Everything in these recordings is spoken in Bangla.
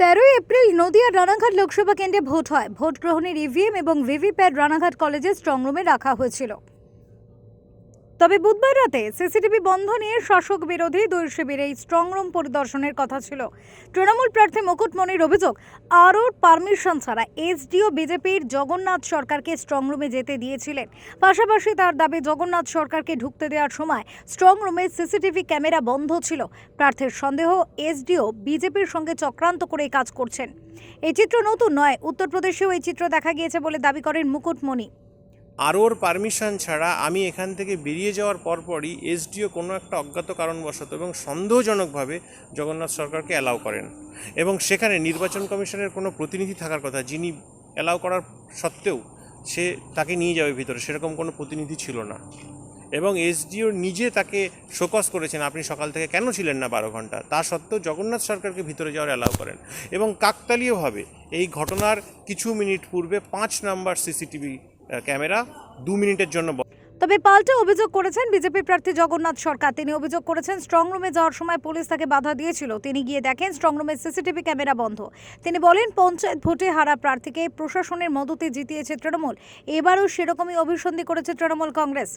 তেরোই এপ্রিল নদিয়ার রানাঘাট লোকসভা কেন্দ্রে ভোট হয়। ভোট গ্রহণের ইভিএম এবং ভিভিপ্যাট রানাঘাট কলেজের স্ট্রংরুমে রাখা হয়েছিল। তবে বুধবার রাতে সিসিটিভি বন্ধ নিয়ে শাসক বিরোধী দুই শিবির এই স্ট্রংরুম পরিদর্শনের কথা ছিল। তৃণমূল প্রার্থী মুকুটমণির অভিযোগ, আরও পারমিশন ছাড়া এসডিও বিজেপির জগন্নাথ সরকারকে স্ট্রংরুমে যেতে দিয়েছিলেন। পাশাপাশি তার দাবি, জগন্নাথ সরকারকে ঢুকতে দেওয়ার সময় স্ট্রংরুমে সিসিটিভি ক্যামেরা বন্ধ ছিল। প্রার্থীর সন্দেহ, এসডিও বিজেপির সঙ্গে চক্রান্ত করে কাজ করছেন। এই চিত্র নতুন নয়, উত্তরপ্রদেশেও এই চিত্র দেখা গিয়েছে বলে দাবি করেন মুকুটমণি আরওর পারমিশন ছাড়া আমি এখান থেকে বেরিয়ে যাওয়ার পরপরই এসডিও কোনো একটা অজ্ঞাত কারণবশত এবং সন্দেহজনকভাবে জগন্নাথ সরকারকে অ্যালাউ করেন। এবং সেখানে নির্বাচন কমিশনের কোনো প্রতিনিধি থাকার কথা যিনি অ্যালাউ করার সত্ত্বেও সে তাকে নিয়ে যাবে ভিতরে, সেরকম কোনো প্রতিনিধি ছিল না। এবং এসডিও নিজে তাকে শোকস করেছেন, আপনি সকাল থেকে কেন ছিলেন না বারো ঘণ্টা? তা সত্ত্বেও জগন্নাথ সরকারকে ভিতরে যাওয়ার অ্যালাউ করেন। এবং কাকতালীয়ভাবে এই ঘটনার কিছু মিনিট পূর্বে পাঁচ নাম্বার সিসিটিভি ক্যামেরা দু মিনিটের জন্য তবে পাল্টে অভিযোগ করেছেন বিজেপি প্রার্থী জগন্নাথ সরকার। তিনি অভিযোগ করেছেন স্ট্রং রুমে যাওয়ার সময় পুলিশ তাকে বাধা দিয়েছিল। তিনি গিয়ে দেখেন স্ট্রং রুমের সিসিটিভি ক্যামেরা বন্ধ। তিনি বলেন পঞ্চায়েত ভোটে হারা প্রার্থীকে প্রশাসনের মদতে জিতিয়েছে তৃণমূল। এবারও সেরকমই অভিসন্ধি করেছে তৃণমূল কংগ্রেস।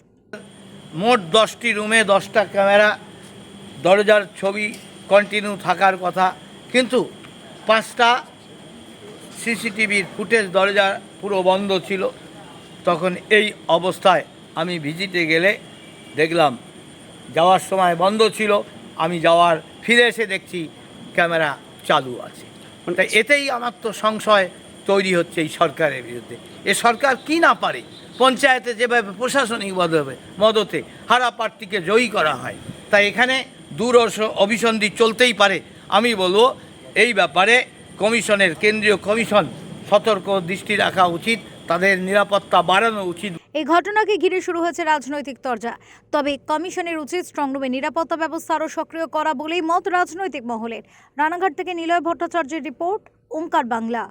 মোট দশটি রুমে দশটা ক্যামেরা দরজার ছবি কন্টিনিউ থাকার কথা। কিন্তু পাঁচটা সিসিটিভির ফুটেজ দরজা পুরো বন্ধ ছিল। তখন এই অবস্থায় আমি ভিজিটে গেলে দেখলাম যাওয়ার সময় বন্ধ ছিল আমি যাওয়ার ফিরে এসে দেখছি ক্যামেরা চালু আছে। তাই এতেই আমার তো সংশয় তৈরি হচ্ছে এই সরকারের বিরুদ্ধে। এ সরকার কি না পারে? পঞ্চায়েতে যেভাবে প্রশাসনিক মদতে মদতে হারা প্রার্থীকে জয়ী করা হয় তাই এখানে দূরস অভিসন্ধি চলতেই পারে। আমি বলব এই ব্যাপারে কমিশনের কেন্দ্রীয় কমিশন সতর্ক দৃষ্টি রাখা উচিত। তাদের নিরাপত্তা বাড়ানো উচিত। এই ঘটনাকে ঘিরে শুরু হয়েছে রাজনৈতিক তরজা। তবে কমিশনের উচিত স্ট্রংরুমে নিরাপত্তা ব্যবস্থা আরও সক্রিয় করা বলেই মত রাজনৈতিক মহলের। রানাঘাট থেকে নিলয় ভট্টাচার্যের রিপোর্ট ওঙ্কার বাংলা।